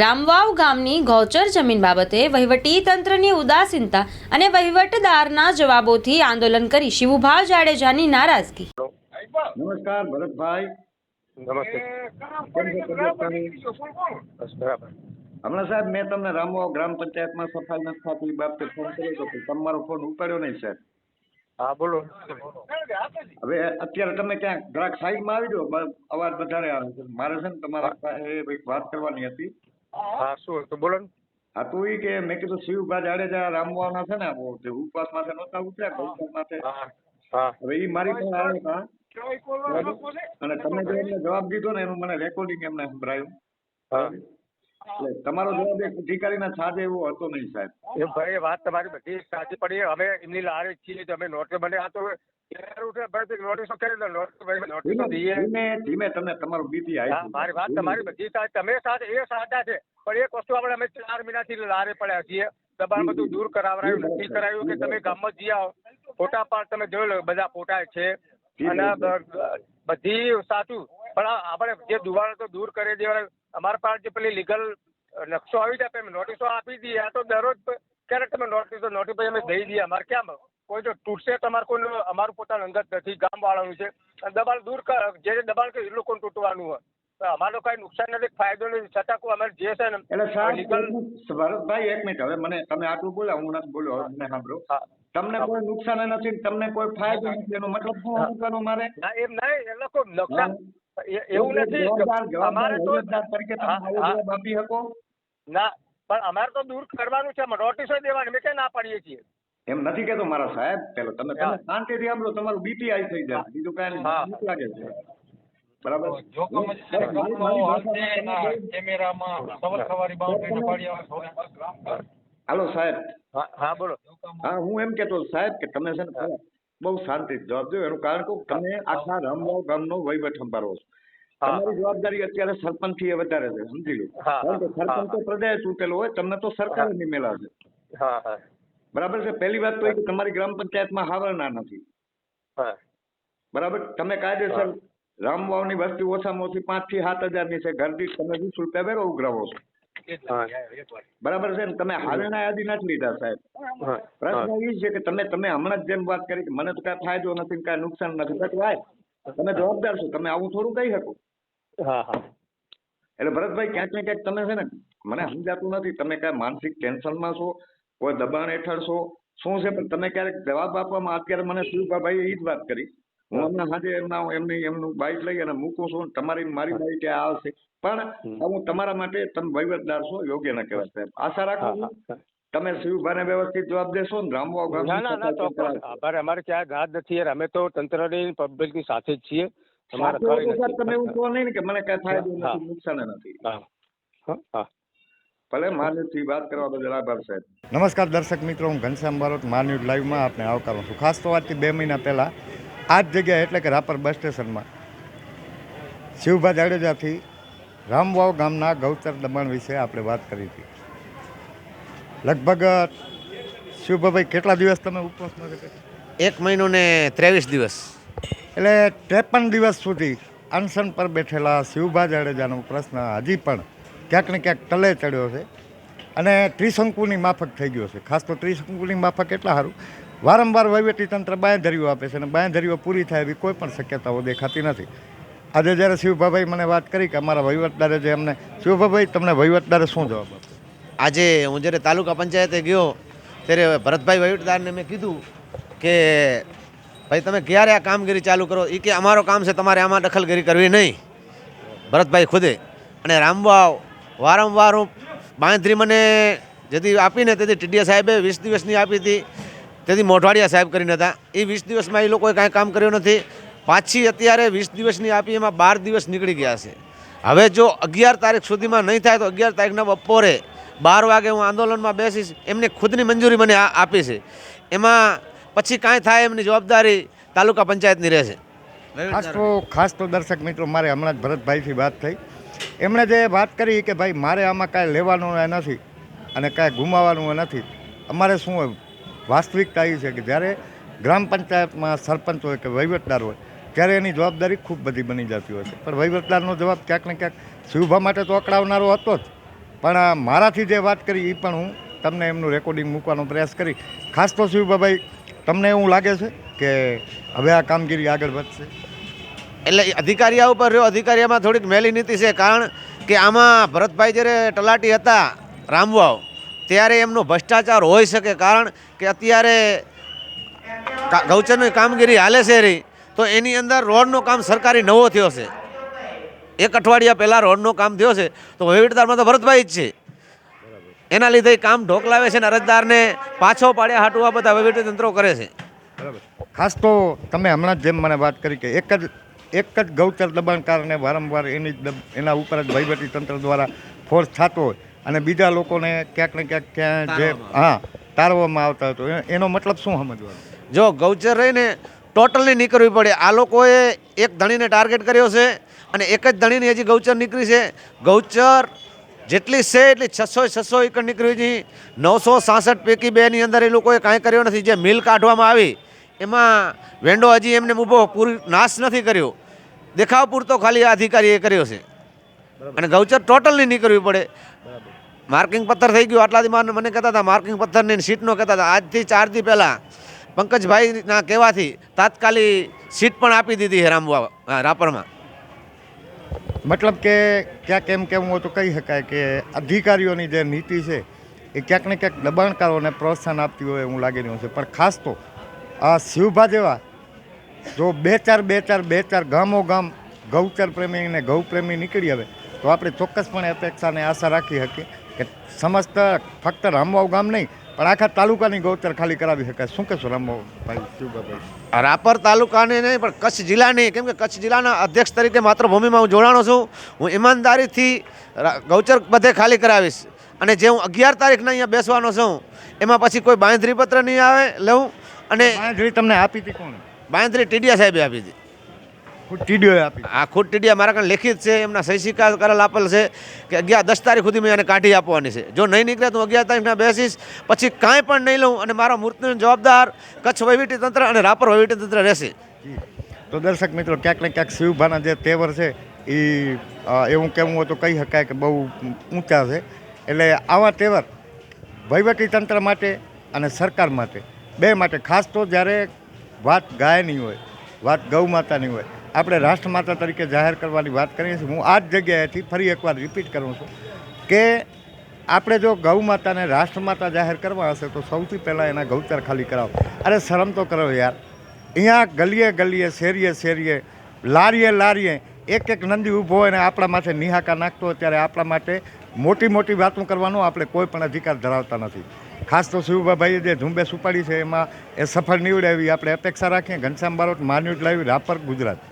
રામવાવ ગામની ગૌચર જમીન બાબતે વહીવટી તંત્રની ઉદાસીનતા અને વહીવટદારના જવાબોથી આંદોલન કરી શિવુભા જાડેજાની નારાજગી. નમસ્કાર ભરતભાઈ. નમસ્તે. હમણાં સાહેબ મેં તમને રામવાવ ગ્રામ પંચાયતમાં સફાઈ નથી થતી બાબતે ફોન કર્યો હતો તમારો ફોન ઉપાડ્યો નહીં સાહેબ. હા બોલો. હવે અત્યારે તમે ક્યાંક ગ્રાહક સાઈડમાં આવી જાઓ અવાજ વધારે આવે છે. મારે છે ને તમારા પાસે વાત કરવાની હતી. હા શું તો બોલો ને. હા તો ઈ કે મેં કીધું શિવભા જાડેજા રામવાના છે ને ઉપવાસ માથે નહોતા ઉતર્યા ગૌચર માથે હા હા. હવે એ મારી પણ આવે હતા અને તમે જે એમને જવાબ દીધો ને એનું મને રેકોર્ડિંગ એમને સંભળાયું. તમારો જવાબ એક અધિકારીના સાથે એવો હતો નહીં સાહેબ. એ ભાઈ વાત તમારી બધી સાચી પડી. અમે એમની લારે છીએ અમે નોટ મને આ તો નોટિસો નોટિસો મારી વાત તમારી બધી તમે સાચ એ સાચા છે. પણ એક વસ્તુ આપણે અમે ચાર મહિનાથી લારે પડ્યા છીએ. દબાણ બધું દૂર કરાવરાયું નક્કી કરાયું કે તમે ગામમાં જઈ આવો. ફોટા પાડ તમે જોઈ લો બધા ફોટા છે. અને બધી સાચું. પણ આપણે જે દુવાળો તો દૂર કરી દેવાના અમારા પાસે જે પેલી લીગલ નકશો આવી જાય અમે નોટિસો આપી દઈએ આ તો દરરોજ ક્યારેક તમે નોટિસો નોટિફાઈ અમે દઈ દઈએ અમારે કેમ? કોઈ જો તૂટશે તો અમારે કોઈ અમારું પોતાનું અંગત નથી ગામ વાળાનું છે દબાણ દૂર કર જે જે દબાણ કે એ લોકોને તૂટવાનું હોય. અમારો કઈ નુકસાન નથી ફાયદો નથી છતાં કોઈ અમારે જે છે ને એટલે એક મિનિટ, ભરતભાઈ એક મિનિટ. હવે મને તમે આટલું બોલ્યા હું નથી બોલ્યો મને સાંભળો. તમને કોઈ નુકસાન નથી તમને કોઈ ફાયદો નથી એનો મતલબ શું કરવું મારે? ના એમ નહીં એ લોકો નુકસાન એવું નથી અમારે તો તરીકે આપી શકો. ના પણ અમારે તો દૂર કરવાનું છે નોટિસો દેવાની મેં કે ના પાડીએ છીએ? એમ નથી કેતો મારા સાહેબ પેલો તમે તમે શાંતિથી આમ તમારું બીટીઆઈ થઈ જાય બીજું કાંઈ. લાગે છે. બરાબર? જોખમ કેમેરામાં સવર સવારી પાડી હાલો સાહેબ. હા બોલો. હા હું એમ કેતો સાહેબ કે તમે છે ને બહુ શાંતિથી જવાબ દો. એનું કારણ કે તમે આખા રામવાવ ગામનો વહીવટ સંભાળો છો. તમારી જવાબદારી અત્યારે સરપંચથી વધારે છે સમજી લો. કારણ કે સરપંચ તો પ્રજાએ ચૂંટેલો હોય તમને તો સરકારે નિમેલા છે. બરાબર છે? પહેલી વાત તો એ કે તમારી ગ્રામ પંચાયતમાં હાવરણા નથી. બરાબર? તમે કાયદેસર રામવાવની વસ્તી ઓછામાં ઓછી પાંચથી સાત હજારની છે. ઘર દીઠ તમે વીસ રૂપિયા વેરો ઉઘરાવો છો. બરાબર છે તમે હાલના યાદી નથી લીધા સાહેબ. પ્રશ્ન એ છે કે તમે તમે હમણાં જ જેમ વાત કરી કે મને તો કાંઈ ફાયદો નથી કાંઈ નુકસાન નથી. બટ વાય તમે જવાબદાર છો. તમે આવું થોડું કહી શકો. હા હા. એટલે ભરતભાઈ ક્યાંક ને ક્યાંક તમે છે ને મને સમજાતું નથી. તમે કાંઈ માનસિક ટેન્શનમાં છો? કોઈ દબાણ હેઠળ છો? શું છે? પણ તમે ક્યારેક જવાબ આપવામાં અત્યારે મને શિવભાઈ એ જ વાત કરી. હું હમણાં સાંજે એમના એમની એમનું બાઇક લઈ અને મૂકું છું. તમારી મારી બાઇક આવશે પણ હું તમારા માટે તમે વહીવટદાર છો યોગ્ય ના કહેવાય સાહેબ. આશા રાખું છું. તમે શિવભાઈને વ્યવસ્થિત જવાબ દેશો ને રામવાવ ના ના ના ચોક્કસ. આભાર અમારે ક્યાં ઘાત નથી. યાર અમે તો તંત્રની પબ્લિકની સાથે જ છીએ. તમે એવું કહો નહીં ને કે મને કઈ ફાયદો હા. નથી નુકસાન નથી. હા હા હા. ભલે માનવથી વાત કરવા બદલ આભાર સાહેબ. નમસ્કાર દર્શક મિત્રો હું ઘનશ્યામ બારોટ મા ન્યૂઝ લાઈવમાં આપને આવકારું છું. ખાસ તો આજથી બે મહિના પહેલાં આ જ જગ્યાએ એટલે કે રાપર બસ સ્ટેશનમાં શિવભા જાડેજાથી રામવાવ ગામના ગૌચર દબાણ વિશે આપણે વાત કરી હતી. લગભગ શિવભાભાઈ કેટલા દિવસ તમે ઉપવાસમાં એક મહિનો ને ત્રેવીસ દિવસ. એટલે ત્રેપન દિવસ સુધી અનશન પર બેઠેલા શિવભા જાડેજાનો પ્રશ્ન હજી પણ ક્યાંક ને ક્યાંક તલે ચડ્યો છે. અને ત્રિશંકુની માફક થઈ ગયો છે. ખાસ તો ત્રિશંકુની માફક એટલા સારું વારંવાર વહીવટીતંત્ર બાંયધરીઓ આપે છે અને બાંયધરીઓ પૂરી થાય એવી કોઈ પણ શક્યતાઓ દેખાતી નથી. આજે જ્યારે શિવભાભાઈ મને વાત કરી કે અમારા વહીવટદારે જે અમને શિવભાભાઈ તમને વહીવટદારે શું જવાબ આપ્યો આજે હું જ્યારે તાલુકા પંચાયતે ગયો, ત્યારે ભરતભાઈ વહીવટદારને મેં કીધું કે, ભાઈ, તમે ક્યારે આ કામગીરી ચાલુ કરો? એ કે, અમારો કામ છે તમારે આમાં દખલગીરી કરવી નહીં. ભરતભાઈ ખુદે. અને રામવાવ, વારંવાર હું બાંધરી મને જેથી આપીને, તેથી ટીડીએ સાહેબે વીસ દિવસની આપી હતી. તેથી મોઢવાડિયા સાહેબ કરીને હતા. એ વીસ દિવસમાં એ લોકોએ કાંઈ કામ કર્યું નથી. પાછી અત્યારે વીસ દિવસની આપી એમાં બાર દિવસ નીકળી ગયા છે. હવે જો અગિયાર તારીખ સુધીમાં નહીં થાય તો અગિયાર તારીખના બપોરે બાર વાગે હું આંદોલનમાં બેસીશ. એમને ખુદની મંજૂરી મને આ- આપી છે. એમાં પછી કાંઈ થાય એમની જવાબદારી તાલુકા પંચાયતની રહેશે ખાસ તો ખાસ તો દર્શક મિત્રો મારે હમણાં જ ભરતભાઈથી વાત થઈ. એમણે જે વાત કરી કે ભાઈ મારે આમાં કાંઈ લેવાનું નથી અને કાંઈ ગુમાવવાનું નથી. અમારે શું હોય? વાસ્તવિકતા એ છે કે જ્યારે ગ્રામ પંચાયતમાં સરપંચ હોય કે વહીવટદાર હોય, ત્યારે એની જવાબદારી ખૂબ બધી બની જતી હોય છે. પણ વહીવટદારનો જવાબ ક્યાંક ને ક્યાંક શિવભા માટે તો અકળાવનારો હતો જ. પણ મારાથી જે વાત કરી એ પણ હું તમને એમનું રેકોર્ડિંગ મૂકવાનો પ્રયાસ કરી. ખાસ તો શિવભાઈ તમને એવું લાગે છે કે હવે આ કામગીરી આગળ વધશે? એટલે અધિકારીઓ ઉપર રહ્યો અધિકારીઓમાં થોડીક મેલી નીતિ છે. કારણ કે આમાં ભરતભાઈ જ્યારે તલાટી હતા, રામવાવ ત્યારે એમનો ભ્રષ્ટાચાર હોઈ શકે, કારણ કે અત્યારે ગૌચરની કામગીરી હાલે છે રહી તો એની અંદર રોડનું કામ સરકારી નવો થયો છે. એક અઠવાડિયા પહેલાં રોડનું કામ થયો છે, તો વહીવટદારમાં તો ભરતભાઈ જ છે. એના લીધે કામ ઢોકલાવે છે અને અરજદારને પાછો પાડ્યા હાટવા બધા વહીવટી તંત્રો કરે છે. બરાબર ખાસ તો તમે હમણાં જેમ મને વાત કરી કે એક જ એક જ ગૌચર દબાણ કારણે વારંવાર એની એના ઉપર જ વહીવટી તંત્ર દ્વારા ફોર્સ થતો હોય. અને બીજા લોકોને ક્યાંક ને ક્યાંક ક્યાં જે હા તારવામાં આવતા હતો એનો મતલબ શું સમજવાનો? જો ગૌચર રહીને ટોટલની નીકળવી પડે. આ લોકોએ એક ધણીને ટાર્ગેટ કર્યો છે અને એક જ ધણીની હજી ગૌચર નીકળી છે. ગૌચર જેટલી છે એટલી છસો છસો એકર નીકળી હતી નવસો સાસઠ પૈકી બેની અંદર એ લોકોએ કાંઈ કર્યો નથી. જે મિલ કાઢવામાં આવી એમાં વેંડો હજી એમને ઊભો પૂરી નાશ નથી કર્યો. દેખાવ પૂરતો ખાલી આ અધિકારીએ કર્યો છે. અને ગૌચર ટોટલની નીકળવી પડે. માર્કિંગ પથ્થર થઈ ગયું. આટલાથી મને કહેતા હતા માર્કિંગ પથ્થરની સીટનો કહેતા હતા. આજથી ચારથી પહેલાં પંકજભાઈના કહેવાથી તાત્કાલિક સીટ પણ આપી દીધી છે રામવા હા, રાપરમાં. મતલબ કે ક્યાંક એમ કેવું હોય તો કહી શકાય કે અધિકારીઓની જે નીતિ છે એ ક્યાંક ને ક્યાંક દબાણકારોને પ્રોત્સાહન આપતી હોય એવું લાગી રહ્યું છે. પણ ખાસ તો આ શિવભા જેવા જો બે ચાર બે ચાર બે ચાર ગામો ગામ ગૌચર પ્રેમી અને ગૌ પ્રેમી નીકળી આવે તો આપણે ચોક્કસપણે અપેક્ષાને આશા રાખી શકીએ કે સમસ્ત ફક્ત રામવાવ ગામ નહીં પણ આખા તાલુકાની ગૌચર ખાલી કરાવી શકાય. શું કહેશો રામવાભાઈ શિવભાઈ રાપર તાલુકાની નહીં પણ કચ્છ જિલ્લાની કેમ કે કચ્છ જિલ્લાના અધ્યક્ષ તરીકે માતૃભૂમિમાં હું જોડાણો છું. હું ઈમાનદારીથી ગૌચર બધે ખાલી કરાવીશ. અને જે હું અગિયાર તારીખના અહીંયા બેસવાનો છું એમાં પછી કોઈ બાંધરી પત્ર નહીં આવે લઉં. અને બાંધરી તમને આપી હતી કોણ? બાંધરી ટીડિયા સાહેબે આપી હતી. ખુદ ટીડીઓ આપી. આ ખુદ ટીડિયા મારા કારણે લેખિત છે એમના સહી સિક્કા કરેલ આપેલ છે કે અગિયાર દસ તારીખ સુધી મેં એને કાઢી આપવાની છે. જો નહીં નીકળે તો હું અગિયાર તારીખના બેસીશ પછી કાંઈ પણ નહીં લઉં અને મારા મૃત્યુનો જવાબદાર કચ્છ વહીવટી તંત્ર અને રાપર વહીવટીતંત્ર રહેશે. તો દર્શક મિત્રો ક્યાંક ને ક્યાંક શિવભાના જે તેવર છે એ એવું કહેવું હોય તો કહી શકાય કે બહુ ઊંચા છે. એટલે આવા તેવર તંત્ર માટે અને સરકાર માટે બે માટે. ખાસ તો જ્યારે વાત ગાયની હોય વાત ગૌ માતાની હોય આપણે રાષ્ટ્રમાતા તરીકે જાહેર કરવાની વાત કરીએ છીએ. હું આ જ જગ્યાએથી ફરી એકવાર રિપીટ કરું છું કે આપણે જો ગૌ માતાને રાષ્ટ્રમાતા જાહેર કરવા હશે તો સૌથી પહેલાં એના ગૌચર ખાલી કરાવો. અરે શરમ તો કરો યાર. અહીંયા ગલીએ ગલીએ, શેરીએ શેરીએ, લારીએ લારીએ, એક એક નંદી ઊભો હોય ને આપણા માથે નિહાકા નાખતો હોય ત્યારે આપણા માટે મોટી મોટી વાતો કરવાનો આપણે કોઈ પણ અધિકાર ધરાવતા નથી. ખાસ તો શિવભાભાઈએ જે ઝુંબેશ ઉપાડી છે એમાં એ સફળ નીવડે એવી આપણે અપેક્ષા રાખીએ. ઘનશ્યામ બારોટ, માન્યુટ લાવી, રાપર ગુજરાત.